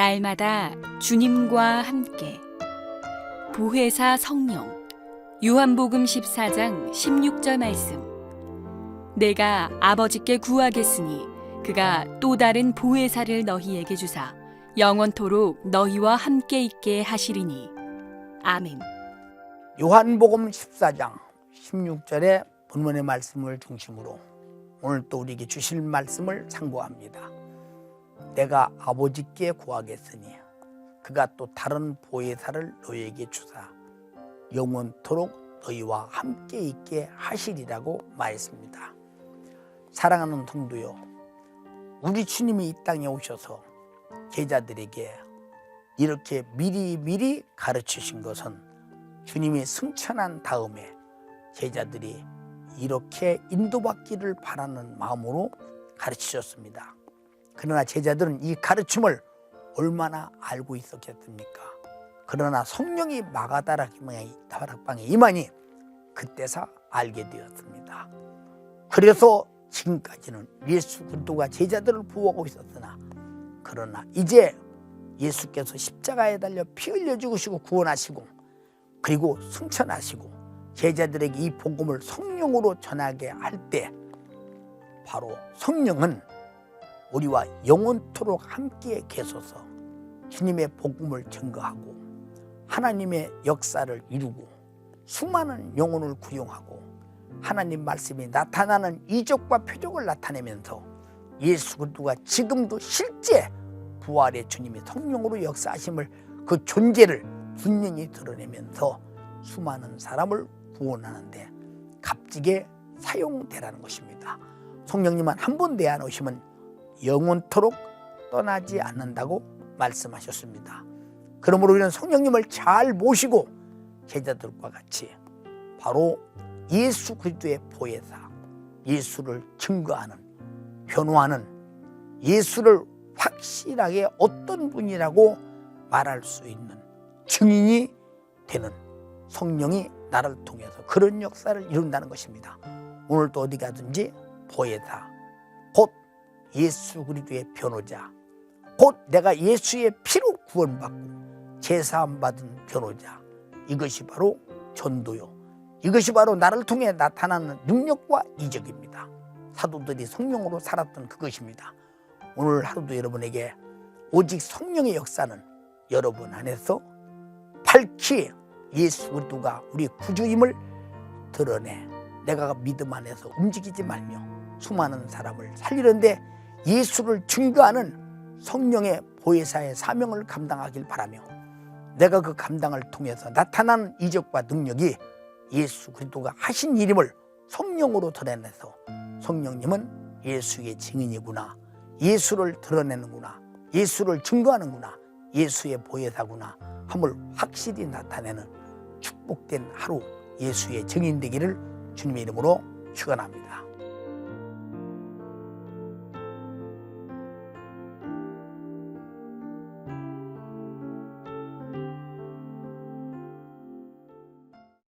날마다 주님과 함께 보혜사 성령 요한복음 14장 16절 말씀 내가 아버지께 구하겠으니 그가 또 다른 보혜사를 너희에게 주사 영원토록 너희와 함께 있게 하시리니 아멘. 요한복음 14장 16절의 본문의 말씀을 중심으로 오늘 또 우리에게 주실 말씀을 참고합니다. 내가 아버지께 구하겠으니 그가 또 다른 보혜사를 너희에게 주사 영원토록 너희와 함께 있게 하시리라고 말했습니다. 사랑하는 성도요, 우리 주님이 이 땅에 오셔서 제자들에게 이렇게 미리 미리 가르치신 것은 주님이 승천한 다음에 제자들이 이렇게 인도받기를 바라는 마음으로 가르치셨습니다. 그러나 제자들은 이 가르침을 얼마나 알고 있었겠습니까? 그러나 성령이 마가다락방에 임하니 그때서 알게 되었습니다. 그래서 지금까지는 예수 그리스도가 제자들을 보호하고 있었으나 그러나 이제 예수께서 십자가에 달려 피 흘려 죽으시고 구원하시고 그리고 승천하시고 제자들에게 이 복음을 성령으로 전하게 할 때 바로 성령은 우리와 영원토록 함께 계셔서 주님의 복음을 증거하고 하나님의 역사를 이루고 수많은 영혼을 구용하고 하나님 말씀이 나타나는 이적과 표적을 나타내면서 예수 그리스도가 지금도 실제 부활의 주님이 성령으로 역사하심을 그 존재를 분명히 드러내면서 수많은 사람을 구원하는데 값지게 사용되라는 것입니다. 성령님은 한번 내어 놓으시면 영원토록 떠나지 않는다고 말씀하셨습니다. 그러므로 우리는 성령님을 잘 모시고 제자들과 같이 바로 예수 그리스도의 보혜사, 예수를 증거하는, 변호하는 예수를 확실하게 어떤 분이라고 말할 수 있는 증인이 되는 성령이 나를 통해서 그런 역사를 이룬다는 것입니다. 오늘 또 어디 가든지 보혜사, 곧 예수 그리스도의 변호자, 곧 내가 예수의 피로 구원받고 제사함 받은 변호자. 이것이 바로 전도요. 이것이 바로 나를 통해 나타나는 능력과 이적입니다. 사도들이 성령으로 살았던 그것입니다. 오늘 하루도 여러분에게 오직 성령의 역사는 여러분 안에서 밝히 예수 그리스도가 우리 구주임을 드러내 내가 믿음 안에서 움직이지 말며 수많은 사람을 살리는데 예수를 증거하는 성령의 보혜사의 사명을 감당하길 바라며 내가 그 감당을 통해서 나타나는 이적과 능력이 예수 그리스도가 하신 일임을 성령으로 드러내서 성령님은 예수의 증인이구나 예수를 드러내는구나 예수를 증거하는구나 예수의 보혜사구나 함을 확실히 나타내는 축복된 하루 예수의 증인 되기를 주님의 이름으로 축원합니다.